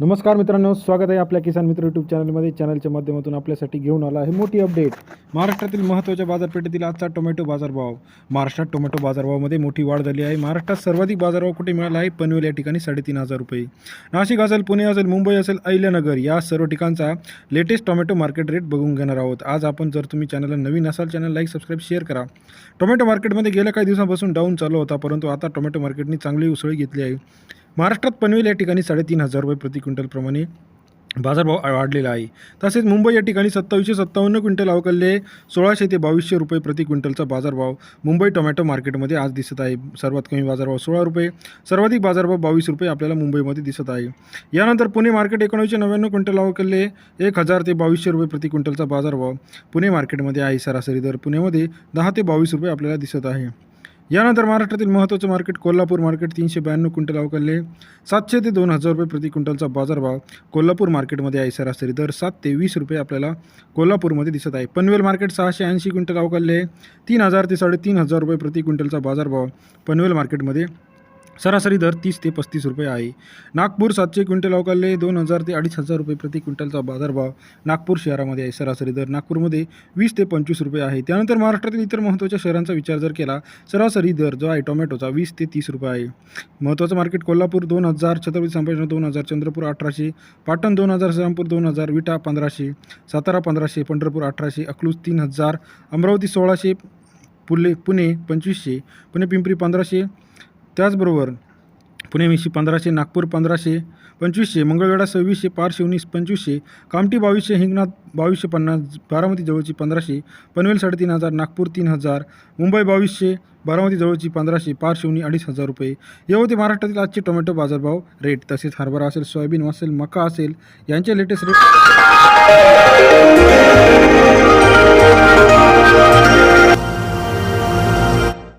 नमस्कार मित्रांनो स्वागत आहे आपल्या किसान मित्र यूट्यूब चॅनलमध्ये चॅनलच्या माध्यमातून आपल्यासाठी घेऊन आला आहे मोठी अपडेट महाराष्ट्रातील महत्त्वाच्या बाजारपेठेतील आजचा टोमॅटो बाजारभाव. महाराष्ट्रात टोमॅटो बाजारभावामध्ये मोठी वाढ झाली आहे. महाराष्ट्रात सर्वाधिक बाजारभाव कुठे मिळाला आहे? पनवेल या ठिकाणी साडेतीन हजार रुपये. नाशिक असेल पुणे असेल मुंबई असेल अहिल्यानगर या सर्व ठिकाणचा लेटेस्ट टोमॅटो मार्केट रेट बघून घेणार आहोत. आज आपण जर तुम्ही चॅनलला नवीन असाल चॅनल लाईक सबस्क्राईब शेअर करा. टोमॅटो मार्केटमध्ये गेल्या काही दिवसांपासून डाऊन चालू होता परंतु आता टोमॅटो मार्केटने चांगली उसळी घेतली आहे. महाराष्ट्रात पनवेल या ठिकाणी साडेतीन हजार रुपये प्रति क्विंटलप्रमाणे बाजारभाव वाढलेला आहे. तसेच मुंबई या ठिकाणी सत्तावीसशे सत्तावन्न क्विंटल अवकलले सोळाशे ते बावीसशे रुपये प्रति क्विंटलचा बाजारभाव मुंबई टोमॅटो मार्केटमध्ये आज दिसत आहे. सर्वात कमी बाजारभाव सोळा रुपये सर्वाधिक बाजारभाव बावीस रुपये आपल्याला मुंबईमध्ये दिसत आहे. यानंतर पुणे मार्केट एकोणीसशे नव्याण्णव क्विंटल अवकलले एक हजार ते बावीसशे रुपये प्रति क्विंटलचा बाजारभाव पुणे मार्केटमध्ये आहे सरासरी दर. पुण्यामध्ये दहा ते बावीस रुपये आपल्याला दिसत आहे. यानंतर महाराष्ट्रातील महत्त्वाचं मार्केट कोल्हापूर मार्केट तीनशे ब्याण्णव क्विंटल अवकलले सातशे ते दोन हजार रुपये प्रति क्विंटलचा बाजारभाव कोल्हापूर मार्केटमध्ये आहे. सरासरी दर सात ते वीस रुपये आपल्याला कोल्हापूरमध्ये दिसत आहे. पनवेल मार्केट सहाशे ऐंशी क्विंटल अवकलले तीन हजार ते साडेतीन हजार रुपये प्रति क्विंटलचा बाजारभाव पनवेल मार्केटमध्ये सरासरी दर तीस ते पस्तीस रुपये आहे. नागपूर सातशे क्विंटल अवकालले दोन हजार ते अडीच हजार रुपये प्रति क्विंटलचा बाजारभाव नागपूर शहरामध्ये आहे. सरासरी दर नागपूरमध्ये वीस ते पंचवीस रुपये आहे. त्यानंतर महाराष्ट्रातील इतर महत्त्वाच्या शहरांचा विचार जर केला सरासरी दर जो आहे टोमॅटोचा वीस ते तीस रुपये आहे. महत्त्वाचं मार्केट कोल्हापूर दोन हजार छत्रपती संभाजीनगर दोन हजार चंद्रपूर अठराशे पाटण दोन हजार श्रीरामपूर दोन हजार विटा पंधराशे सातारा पंधराशे पंढरपूर अठराशे अकलूज तीन हजार अमरावती सोळाशे पुले पुणे पंचवीसशे पुणे पिंपरी पंधराशे त्याचबरोबर पुणे वीसशे पंधराशे नागपूर पंधराशे पंचवीसशे मंगळवेढा सव्वीसशे पारशिवनी पंचवीसशे कामठी बावीसशे हिंगणात बावीसशे पन्नास बारामती जवळची पंधराशे पनवेल साडेतीन हजार नागपूर तीन हजार मुंबई बावीसशे बारामती जवळची पंधराशे पारशिवनी अडीच हजार रुपये. हे होते महाराष्ट्रातील आजचे टोमॅटो बाजारभाव रेट तसेच हरभरा असेल सोयाबीन असेल मका असेल यांचे लेटेस्ट रेट